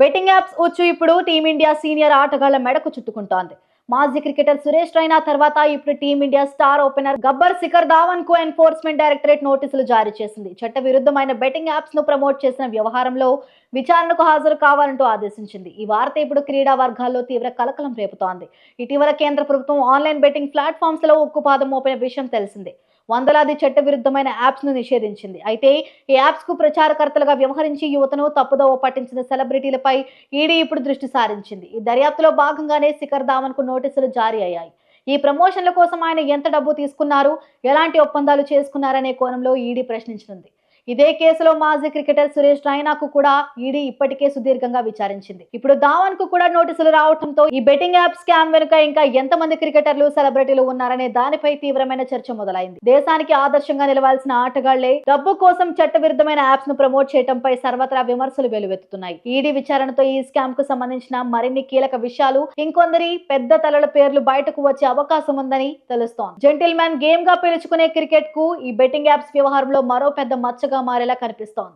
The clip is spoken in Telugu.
బెట్టింగ్ యాప్స్ వచ్చు ఇప్పుడు టీమిండియా సీనియర్ ఆటగాళ్ళ మెడకు చుట్టుకుంటోంది. మాజీ క్రికెటర్ సురేష్ రైనా తర్వాత ఇప్పుడు team India star opener Gabbar Shikhar ధావన్కు enforcement directorate నోటీసులు జారీ చేసింది. చట్ట విరుద్ధమైన బెట్టింగ్ యాప్స్ను ప్రమోట్ చేసిన వ్యవహారంలో విచారణకు హాజరు కావాలంటూ ఆదేశించింది. ఈ వార్త ఇప్పుడు క్రీడా వర్గాల్లో తీవ్ర కలకలం రేపుతోంది. ఇటీవల కేంద్ర ప్రభుత్వం ఆన్లైన్ బెట్టింగ్ ప్లాట్ఫామ్స్లో ఉక్కుపాదం మోపిన విషయం తెలిసిందే. వందలాది చట్టవిరుద్ధమైన యాప్స్ను నిషేధించింది. అయితే ఈ యాప్స్కు ప్రచారకర్తలుగా వ్యవహరించి యువతను తప్పుదోవ పట్టించిన సెలబ్రిటీలపై ఈడీ ఇప్పుడు దృష్టి సారించింది. ఈ దర్యాప్తులో భాగంగానే శిఖర్ ధావన్కు నోటీసులు జారీ అయ్యాయి. ఈ ప్రమోషన్ల కోసం ఆయన ఎంత డబ్బు తీసుకున్నారు ఎలాంటి ఒప్పందాలు చేసుకున్నారనే కోణంలో ఈడీ ప్రశ్నించనుంది. ఇదే కేసులో మాజీ క్రికెటర్ సురేష్ రైనాకు కూడా ఈడీ ఇప్పటికే సుదీర్ఘంగా విచారించింది. ఇప్పుడు ధావన్కు కూడా నోటీసులు రావడంతో ఈ బెట్టింగ్ యాప్ స్కామ్ వెనుక ఇంకా ఎంతమంది క్రికెటర్లు సెలబ్రిటీలు ఉన్నారనే దానిపై తీవ్రమైన చర్చ మొదలైంది. దేశానికి ఆదర్శంగా నిలవాల్సిన ఆటగాళ్ళే డబ్బు కోసం చట్టవిరుద్ధమైన యాప్స్ను ప్రమోట్ చేయడంపై సర్వత్రా విమర్శలు వెలువెత్తుతున్నాయి ఈడీ విచారణతో ఈ స్కామ్కు సంబంధించిన మరిన్ని కీలక విషయాలు ఇంకొందరి పెద్ద తలల పేర్లు బయటకు వచ్చే అవకాశం ఉందని తెలుస్తోంది. జెంటిల్ మ్యాన్ గేమ్గా పిలుచుకునే క్రికెట్కు ఈ బెట్టింగ్ యాప్స్ వ్యవహారంలో మరో పెద్ద మచ్చగా మారేలా కనిపిస్తోంది.